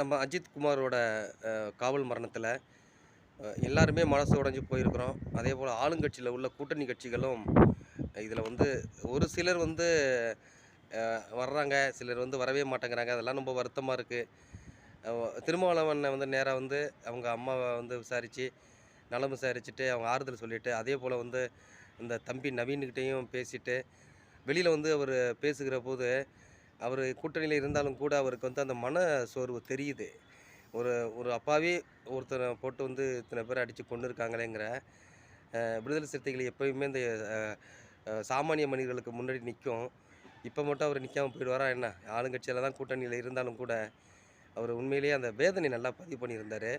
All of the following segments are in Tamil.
நம்ம அஜித் குமாரோட காவல் மரணத்தில் எல்லாருமே மனசு உடைஞ்சு போயிருக்கிறோம். அதே போல் ஆளுங்கட்சியில் உள்ள கூட்டணி கட்சிகளும் இதில் வந்து ஒரு சிலர் வந்து வர்றாங்க சிலர் வந்து வரவே மாட்டேங்கிறாங்க. அதெல்லாம் ரொம்ப வருத்தமாக இருக்குது திருமாவளவனை வந்து நேராக வந்து அவங்க அம்மாவை வந்து விசாரித்து நலம் விசாரிச்சுட்டு அவங்க ஆறுதல் சொல்லிவிட்டு அதே போல் வந்து இந்த தம்பி நவீன்கிட்டையும் பேசிட்டு வெளியில் வந்து அவர் பேசுகிற போது அவர் கூட்டணியில் இருந்தாலும் கூட அவருக்கு வந்து அந்த மன சோர்வு தெரியுது. ஒரு ஒரு அப்பாவே ஒருத்தரை போட்டு வந்து இத்தனை பேர் அடித்து கொண்டு இருக்காங்களேங்கிற விடுதலை சிறுத்தைகள் எப்பயுமே இந்த சாமானிய மனிதர்களுக்கு முன்னாடி நிற்கும் இப்போ மட்டும் அவர் நிற்காமல் போயிடுவாரா என்ன? ஆளுங்கட்சியில் தான் கூட்டணியில் இருந்தாலும் கூட அவர் உண்மையிலேயே அந்த வேதனை நல்லா பதிவு பண்ணியிருந்தார்.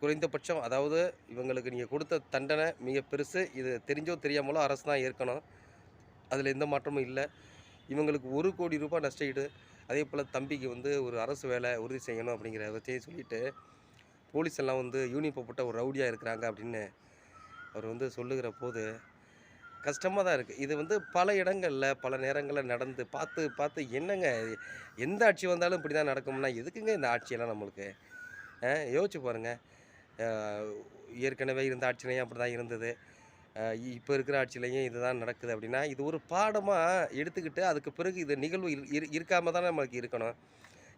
குறைந்தபட்சம் அதாவது இவங்களுக்கு நீங்கள் கொடுத்த தண்டனை மிக பெருசு இது தெரிஞ்சோ தெரியாமலோ அரசு தான் ஏற்கணும். அதில் எந்த மாற்றமும் இல்லை. இவங்களுக்கு ஒரு கோடி ரூபாய் நஷ்டஈடு அதே போல் தம்பிக்கு வந்து ஒரு அரசு வேலை உறுதி செய்யணும் அப்படிங்கிற விதத்தையும் சொல்லிவிட்டு போலீஸ் எல்லாம் வந்து யூனிஃபார்ம் போட்ட ஒரு ரவுடியாக இருக்கிறாங்க அப்படின்னு அவர் வந்து சொல்லுகிற போது கஷ்டமாக தான் இருக்குது இது வந்து பல இடங்களில் பல நேரங்களில் நடந்து பார்த்து பார்த்து என்னங்க எந்த ஆட்சி வந்தாலும் இப்படி தான் நடக்கும்னா எதுக்குங்க இந்த ஆட்சியெல்லாம் நம்மளுக்கு? யோசிச்சு பாருங்கள் ஏற்கனவே இருந்த ஆட்சியிலையும் அப்படி தான் இருந்தது. இப்போ இருக்கிற ஆட்சியிலையும் இதுதான் நடக்குது அப்படின்னா இது ஒரு பாடமாக எடுத்துக்கிட்டு அதுக்கு பிறகு இது நிகழ்வு இரு- இருக்காமல் தானே நம்மளுக்கு இருக்கணும்.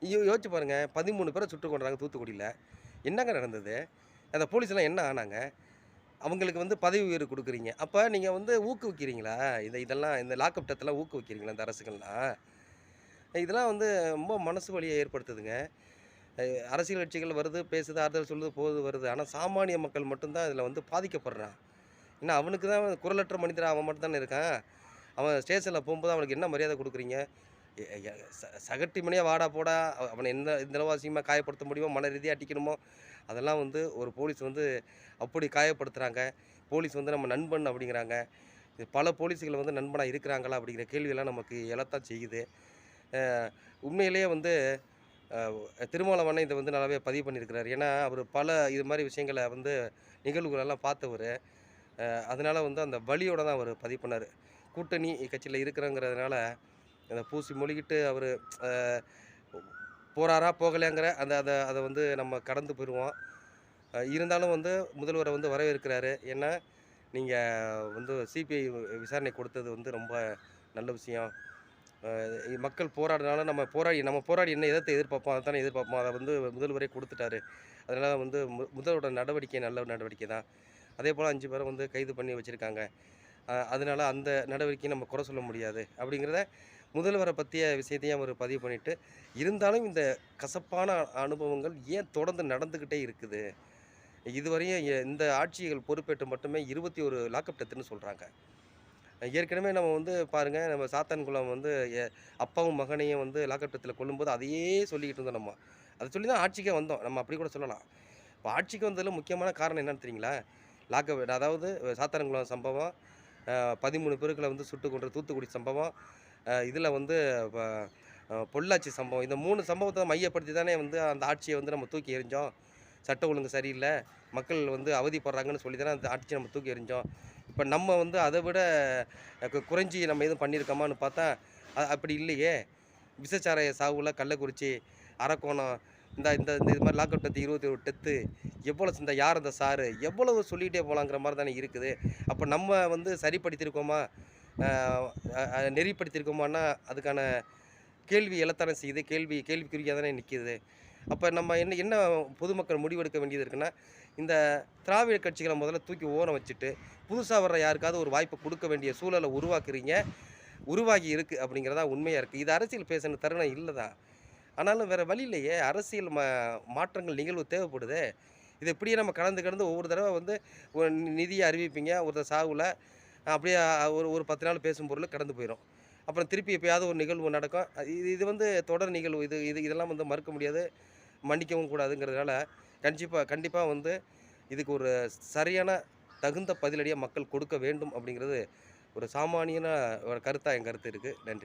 ஐயோ யோசிச்சு பாருங்கள் பதிமூணு பேரை சுட்டு கொண்டாங்க தூத்துக்குடியில். என்னங்க நடந்தது? அந்த போலீஸ்லாம் என்ன ஆனாங்க? அவங்களுக்கு வந்து பதவி உயர்வு கொடுக்குறீங்க. அப்போ நீங்கள் வந்து ஊக்குவிக்கிறீங்களா? இதை இதெல்லாம் இந்த லாக்அப் டத்தெல்லாம் ஊக்குவிக்கிறீங்களா இந்த அரசுகள்லாம்? இதெல்லாம் வந்து ரொம்ப மனசு வழியை ஏற்படுத்துதுங்க. அரசியல் கட்சிகள் வருது பேசுது ஆறுதல் சொல்லுது போகுது வருது. ஆனால் சாமானிய மக்கள் மட்டும்தான் இதில் வந்து பாதிக்கப்படுறான் ஏன்னா அவனுக்கு தான் குரலற்ற மனிதர் அவன் மட்டும் தானே இருக்கான். அவன் ஸ்டேஷனில் போகும்போது அவனுக்கு என்ன மரியாதை கொடுக்குறீங்க? சகட்டி மணியாக வாடா போடா. அவனை எந்த இந்த அளவாசியமாக காயப்படுத்த முடியுமோ மன ரீதியாக அடிக்கணுமோ அதெல்லாம் வந்து ஒரு போலீஸ் வந்து அப்படி காயப்படுத்துகிறாங்க போலீஸ் வந்து நம்ம நண்பன் அப்படிங்கிறாங்க. பல போலீஸுகள் வந்து நண்பனாக இருக்கிறாங்களா அப்படிங்கிற கேள்வியெல்லாம் நமக்கு எழத்தான் செய்யுது. உண்மையிலேயே வந்து அஹ் திருமாவளவனை இதை வந்து நல்லாவே பதிவு பண்ணியிருக்கிறார். ஏன்னா அவர் பல இது மாதிரி விஷயங்களை வந்து நிகழ்வுகளெல்லாம் பார்த்தவர். அதனால் வந்து அந்த வழியோடு தான் அவர் பதிவு பண்ணார். கூட்டணி கட்சியில் இருக்கிறங்கிறதுனால அந்த பூசி மொழிகிட்டு அவர் போகிறாரா போகலையாங்கிற அந்த அதை அதை வந்து நம்ம கடந்து போயிடுவோம் இருந்தாலும் வந்து முதல்வரை வந்து வரவேற்கிறாரு. ஏன்னா நீங்கள் வந்து சிபிஐ விசாரணை கொடுத்தது வந்து ரொம்ப நல்ல விஷயம். மக்கள் போராடினால நம்ம போராடி நம்ம போராடி என்ன எதிர்த்து எதிர்பார்ப்போம் அதை தானே எதிர்பார்ப்போம். அதை வந்து முதல்வரே கொடுத்துட்டாரு. அதனால் வந்து மு முதல்வரோட நடவடிக்கை நல்ல ஒரு நடவடிக்கை தான். அதே போல் அஞ்சு பேரை வந்து கைது பண்ணி வச்சுருக்காங்க. அதனால் அந்த நடவடிக்கையை நம்ம குறை சொல்ல முடியாது. அப்படிங்கிறத முதல்வரை பற்றிய விஷயத்தையும் அவர் பதிவு பண்ணிவிட்டு இருந்தாலும் இந்த கசப்பான அனுபவங்கள் ஏன் தொடர்ந்து நடந்துக்கிட்டே இருக்குது? இதுவரையும் இந்த ஆட்சிகள் பொறுப்பேற்று மட்டுமே இருபத்தி ஒரு லாக்அப் டெத்துன்னு சொல்கிறாங்க ஏற்கனவே நம்ம வந்து பாருங்கள் நம்ம சாத்தான்குளம் வந்து எ- அப்பாவும் மகனையும் வந்து லாக்அப் டெத்தில் கொல்லும்போது அதையே சொல்லிக்கிட்டு இருந்தோம் நம்ம. அதை சொல்லி தான் ஆட்சிக்கே வந்தோம். நம்ம அப்படி கூட சொல்லலாம். இப்போ ஆட்சிக்கு வந்ததில் முக்கியமான காரணம் என்னன்னு தெரியுங்களா? லாக்அப் அதாவது சாத்தாரங்குளம் சம்பவம் பதிமூணு பேருக்களை வந்து சுட்டு கொன்ற தூத்துக்குடி சம்பவம் இதில் வந்து ப- பொள்ளாச்சி சம்பவம். இந்த மூணு சம்பவத்தை மையப்படுத்தி தானே வந்து அந்த ஆட்சியை வந்து நம்ம தூக்கி எறிஞ்சோம். சட்ட ஒழுங்கு சரியில்லை. மக்கள் வந்து அவதிப்படுறாங்கன்னு சொல்லி தானே அந்த ஆட்சியை நம்ம தூக்கி எறிஞ்சோம். இப்போ நம்ம வந்து அதை விட குறைஞ்சி நம்ம எதுவும் பண்ணியிருக்கோமான்னு பார்த்தா அப்படி இல்லையே. விசச்சாரைய சாவுல கள்ளக்குறிச்சி அரக்கோணம் இந்த இந்த இந்த இது மாதிரி லாக்அப் டெத்து இருபத்தி ஒரு டெத்து எவ்வளோ இந்த யார் அந்த சாரு எவ்வளவு சொல்லிகிட்டே போகலாங்கிற மாதிரி தானே இருக்குது. அப்போ நம்ம வந்து சரிப்படுத்தியிருக்கோமா நெறிப்படுத்தியிருக்கோமான்னா அதுக்கான கேள்வி எழத்தானே செய்யுது. கேள்வி கேள்விக்குறியாக தானே நிற்கிது அப்போ நம்ம என்ன என்ன பொதுமக்கள் முடிவெடுக்க வேண்டியது இருக்குன்னா இந்த திராவிட கட்சிகளை முதல்ல தூக்கி ஓரம் வச்சுட்டு புதுசாக வர்ற யாருக்காவது ஒரு வாய்ப்பு கொடுக்க வேண்டிய சூழலை உருவாக்குறீங்க உருவாகி இருக்குது அப்படிங்கிறதா உண்மையாக இருக்குது இது அரசியல் பேசின தருணம் இல்லை தான் ஆனாலும் வேறு வழி இல்லையே. அரசியல் மா மாற்றங்கள் நிகழ்வு தேவைப்படுது. இது இப்படியே நம்ம கடந்து கடந்து ஒவ்வொரு தடவை வந்து ஒரு நிதியை அறிவிப்பீங்க. ஒருத்தர் சாவில் அப்படியே ஒரு ஒரு பத்து நாள் பேசும் பொருள் கடந்து போயிடும் அப்புறம் திருப்பி எப்பயாவது ஒரு நிகழ்வு நடக்கும். இது இது வந்து தொடர் நிகழ்வு. இது இது இதெல்லாம் வந்து மறுக்க முடியாது. மன்னிக்கவும் கூடாதுங்கிறதுனால கண்டிப்பாக கண்டிப்பாக வந்து இதுக்கு ஒரு சரியான தகுந்த பதிலடியாக மக்கள் கொடுக்க வேண்டும் அப்படிங்கிறது ஒரு சாமானியன ஒரு கருத்தாக என் கருத்து இருக்குது நன்றி.